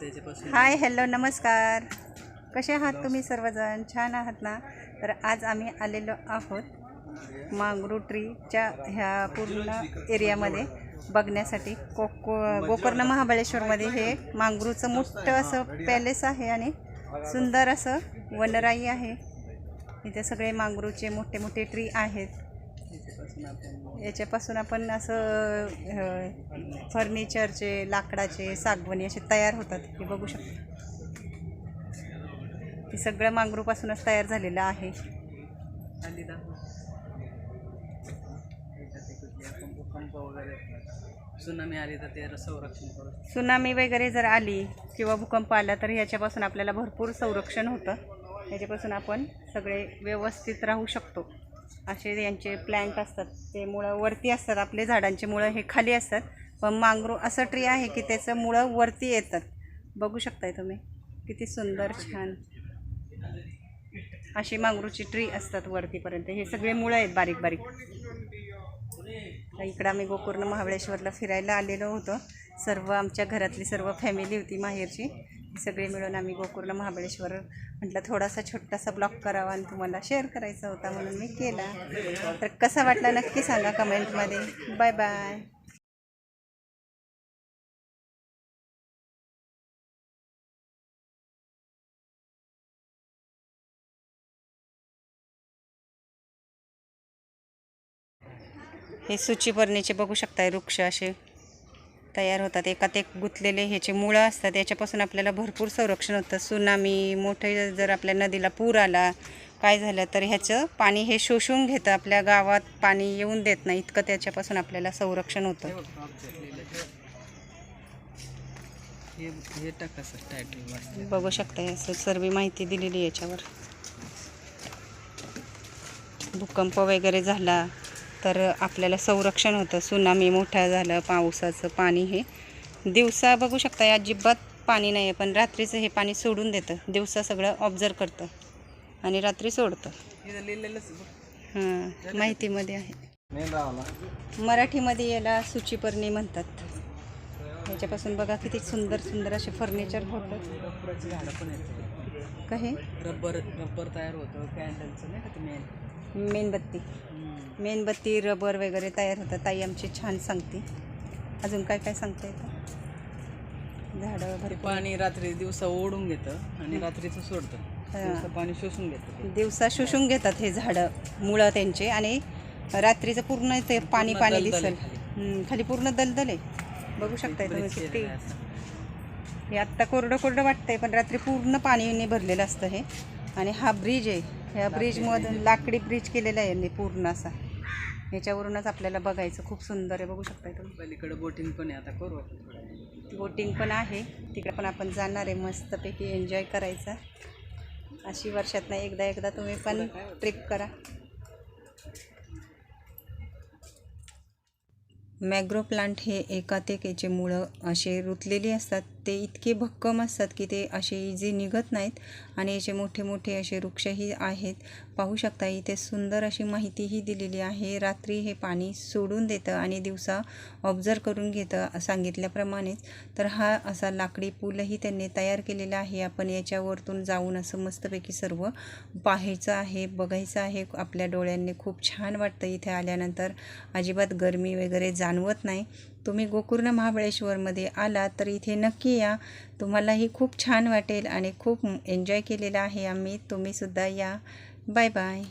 त्याच्यापासून. Hi hello नमस्कार. कसे आहात तुम्ही सर्वजण? छान आहात ना? तर आज आम्ही आलेलो आहोत मांगरू ट्रीच्या ह्या पूर्ण एरियामध्ये बघण्यासाठी. कोको गोकर्ण महाबळेश्वरमध्ये हे मांगरूचं मोठं असं पॅलेस आहे आणि सुंदर असं वनराई आहे. इथे सगळे मांगरूचे मोठे मोठे ट्री आहेत. याच्यापासून आपण असं फर्निचरचे लाकडाचे सागवणी असे तयार होतात. हे बघू शकतो. हे सगळं मांगरूपासूनच तयार झालेलं आहे. सुनामी आली तर ते संरक्षण करू सुनामी वगैरे जर आली किंवा भूकंप आला तर ह्याच्यापासून आपल्याला भरपूर संरक्षण होतं. ह्याच्यापासून आपण सगळे व्यवस्थित राहू शकतो. असे यांचे प्लॅन्ट असतात. ते मुळं वरती असतात आपले झाडांचे मुळं हे खाली असतात. पण मांगरू असं ट्री आहे की त्याचं मुळं वरती येतात. बघू शकताय तुम्ही? किती सुंदर छान. अशी मांगरूची ट्री असतात वरतीपर्यंत. हे सगळे मुळं आहेत बारीक बारीक. इकडं आम्ही गोकर्ण महाबळेश्वरला फिरायला आलेलो होतो. सर्व आमच्या घरातली सर्व फॅमिली होती माहेरची. सगळे मिळून आम्ही गोकर्ण महाबळेश्वर म्हटलं थोडासा छोटासा ब्लॉग करावा आणि तुम्हाला शेअर करायचा होता म्हणून मी केला. तर कसा वाटला नक्की सांगा कमेंटमध्ये. Bye bye. हे सुचीपर्णीचे बघू शकताय वृक्ष असे. तयार होतात. एकात एक गुंतलेले ह्याचे मुळं असतात. याच्यापासून आपल्याला भरपूर संरक्षण होतं. सुनामी मोठे जर आपल्या नदीला पूर आला काय झालं तर ह्याचं पाणी हे शोषून घेतं. आपल्या गावात पाणी येऊन देत नाही. इतकं त्याच्यापासून आपल्याला संरक्षण होतं. बघ, शकता असं सर्व माहिती दिलेली आहे याच्यावर. भूकंप वगैरे झाला. तर आपल्याला संरक्षण होतं. सुनामी मोठा झालं पावसाचं पाणी हे. दिवसा बघू शकता अजिबात पाणी नाही आहे पण रात्रीचं हे पाणी सोडून देतं. दिवसा सगळं ऑब्झर्व करतं आणि रात्री सोडतं. हां माहितीमध्ये आहे. मराठीमध्ये याला सुचीपर्णी म्हणतात. याच्यापासून बघा किती सुंदर सुंदर असे फर्निचर होतं रबराची झाडं पण आहेत का हे रबर रबर तयार होतं कॅन्डलचं नाही का ते मेन मेणबत्ती. मेणबत्ती रबर वगैरे तयार होतं. ताई आमची छान सांगते. अजून काय काय सांगता येतं झाडं पाणी रात्री दिवसा ओढून घेतं आणि रात्रीचं सोडतं. पाणी शोषून घेतं. दिवसा शोषून घेतात हे झाडं मुळं त्यांचे. आणि रात्रीचं पूर्ण ते पाणी पाणी आहे दिसल. खाली. पूर्ण दलदल आहे. बघू शकताय तुम्ही हे आत्ता कोरडं कोरडं वाटतंय पण रात्री पूर्ण पाणीने भरलेलं असतं हे. आणि हा ब्रिज आहे. ह्या ब्रिजमधून लाकडी ब्रिज केलेला आहे यांनी पूर्ण असा. याच्यावरूनच आपल्याला बघायचं. खूप सुंदर आहे. बघू शकताय तुम्ही. पलीकडे बोटिंग पण आहे. आता करू. बोटिंग पण आहे. तिकडे पण आपण जाणार आहे. मस्तपैकी एन्जॉय करायचा. अशी वर्षातनं एकदा एकदा तुम्ही पण ट्रिप करा. मॅग्रो प्लांट हे एकातेक याचे मुळं असे रुतलेली असतात. ते इतके भक्कम असतात की ते असे इझी निघत नाहीत आणि याचे मोठे मोठे असे वृक्षही आहेत. पाहू शकता इथे सुंदर अशी माहितीही दिलेली आहे. रात्री हे पाणी सोडून देतं आणि दिवसा ऑब्झर्व करून घेतं सांगितल्याप्रमाणेच. तर हा असा लाकडी पूलही त्यांनी तयार केलेला आहे. आपण याच्यावरतून जाऊन असं मस्तपैकी सर्व पाहायचं आहे बघायचं आहे. आपल्या डोळ्यांनी खूप छान वाटतं इथे आल्यानंतर. अजिबात गरमी वगैरे जा जाणवत नाही. तुम्ही गोकर्ण महाबळेश्वरमध्ये आला तर इथे नक्की या. तुम्हालाही खूप छान वाटेल आणि खूप एन्जॉय केलेलं आहे आम्ही. तुम्हीसुद्धा या. Bye bye